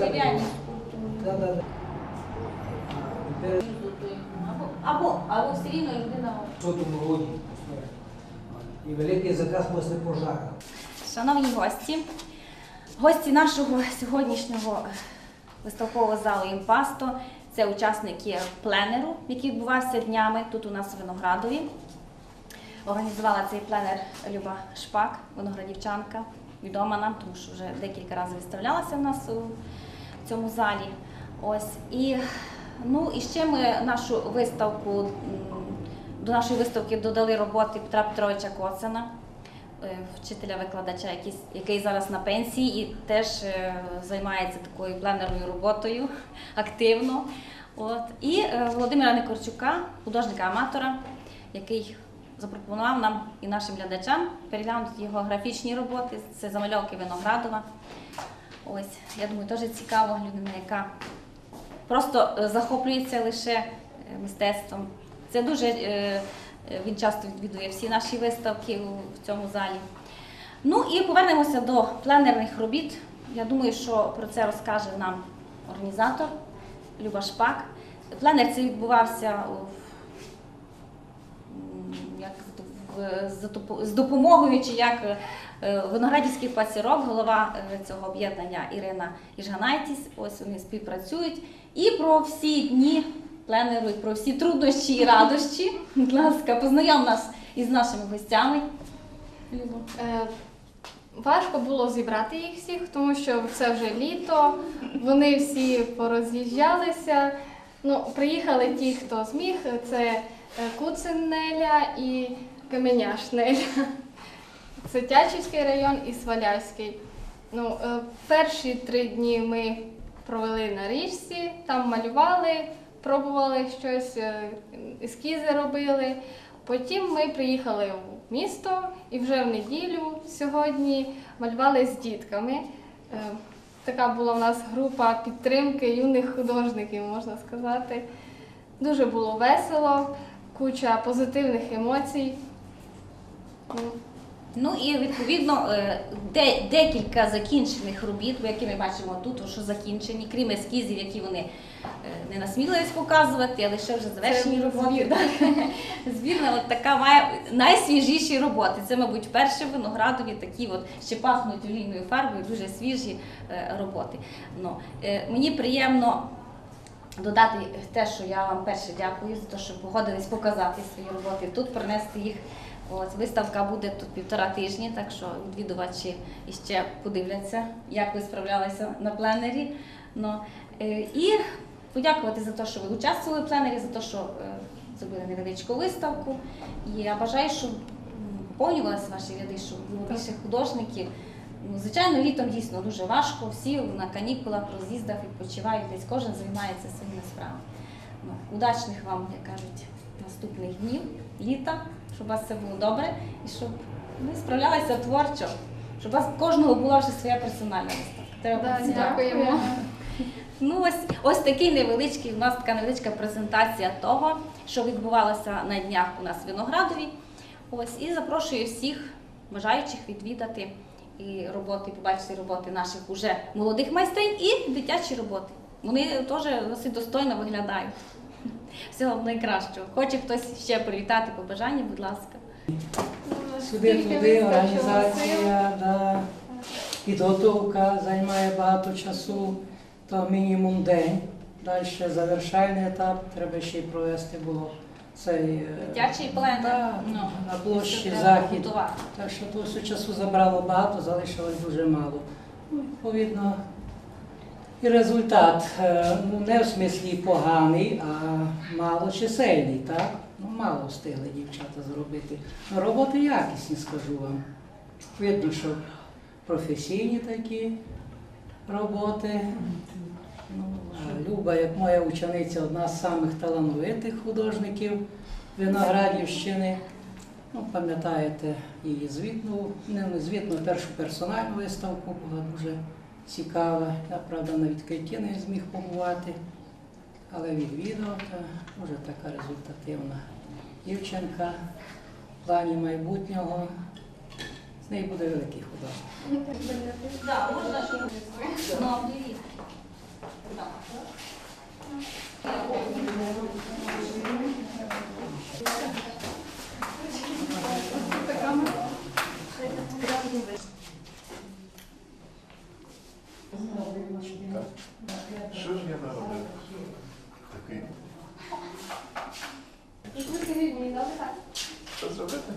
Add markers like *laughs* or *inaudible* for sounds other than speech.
дерев'яні скульптури. Да, да, да. Або, або, все рівно людина. цьому роді. І великий заказ після пожару. Шановні гості, гості нашого сьогоднішнього е, виставкового залу Імпасто це учасники пленеру, який відбувався днями тут у нас в Виноградові. Організувала цей пленер Люба Шпак, виноградівчанка, відома нам, тому що вже декілька разів виставлялася в нас у цьому залі. Ось і ну і ще ми нашу виставку до нашої виставки додали роботи Петра Петровича Коцена, е, вчителя-викладача, який, який зараз на пенсії і теж е, займається такою пленерною роботою *laughs* активно. От. І е, Володимира Никорчука, художника-аматора, який запропонував нам і нашим глядачам переглянути його графічні роботи. Це замальовки Виноградова. Ось, я думаю, теж цікаво людина, яка просто е, захоплюється лише е, мистецтвом. Це дуже е, він часто відвідує всі наші виставки в цьому залі. Ну і повернемося до пленерних робіт. Я думаю, що про це розкаже нам організатор Люба Шпак. Пленер цей відбувався у- з допомогою чи як е, виноградівських пасірок, голова е, цього об'єднання Ірина Іжганайтіс. Ось вони співпрацюють. І про всі дні пленеру, і про всі труднощі і радощі. Будь ласка, познайом нас із нашими гостями. Е, Важко було зібрати їх всіх, тому що це вже літо, вони всі пороз'їжджалися. Ну, приїхали ті, хто зміг. Це е, Куцин Неля і Каменяш Неля. Це Тячівський район і Свалявський. Ну, е, перші три дні ми провели на річці, там малювали, пробували щось, е, ескізи робили. Потім ми приїхали в місто і вже в неділю сьогодні малювали з дітками. Е, Така була в нас група підтримки юних художників, можна сказати. Дуже було весело, куча позитивних емоцій. Ну, і відповідно е, де, декілька закінчених робіт, які ми бачимо тут, що закінчені, крім ескізів, які вони е, не насмілились показувати, а лише вже завершені Це роботи. Збірна *laughs* от така має найсвіжіші роботи. Це, мабуть, вперше в виноградові такі, от ще пахнуть олійною фарбою, дуже свіжі е, роботи. Ну, мені приємно. Додати те, що я вам перше дякую за те, що погодились показати свої роботи тут, принести їх. Ось виставка буде тут півтора тижні, так що відвідувачі іще подивляться, як ви справлялися на пленері. Ну, е, і подякувати за те, що ви участвували в пленері, за те, що е, зробили невеличку виставку. І я бажаю, щоб поповнювалися ваші ряди, щоб було більше художників. Ну, звичайно, літом дійсно дуже важко. Всі на канікулах, роз'їздах відпочивають, десь кожен займається своїми справами. Ну, удачних вам, як кажуть, наступних днів, літа, щоб у вас все було добре і щоб ви справлялися творчо, щоб у вас кожного була вже своя персональна виставка. Треба да, дякуємо. Ну, ось, ось такий невеличкий, у нас така невеличка презентація того, що відбувалося на днях у нас в Виноградові. Ось, і запрошую всіх бажаючих відвідати і роботи, побачити роботи наших уже молодих майстринь і дитячі роботи. Вони теж досить достойно виглядають. Всього найкращого. Хоче хтось ще привітати побажання, будь ласка. Сюди туди організація, да, підготовка займає багато часу, то мінімум день. Далі завершальний етап, треба ще й провести було цей е, Дитячий пленер. да, Ну, на площі захід. готувати. Так що то все часу забрало багато, залишилось дуже мало. Ну, відповідно, і результат е, ну, не в смислі поганий, а малочисельний, так? Ну, мало встигли дівчата зробити. Ну, роботи якісні, скажу вам. Видно, що професійні такі роботи. Ну, Люба, як моя учениця, одна з самих талановитих художників Виноградівщини. Ну, пам'ятаєте її звітну, не звітну, першу персональну виставку була дуже цікава. Я, правда, на відкритті не зміг побувати, але відвідав, та вже така результативна дівчинка в плані майбутнього. З неї буде великий художник. Да, можна ще. Ну, привіт. Що ж я наробив? Такий. Що зробити?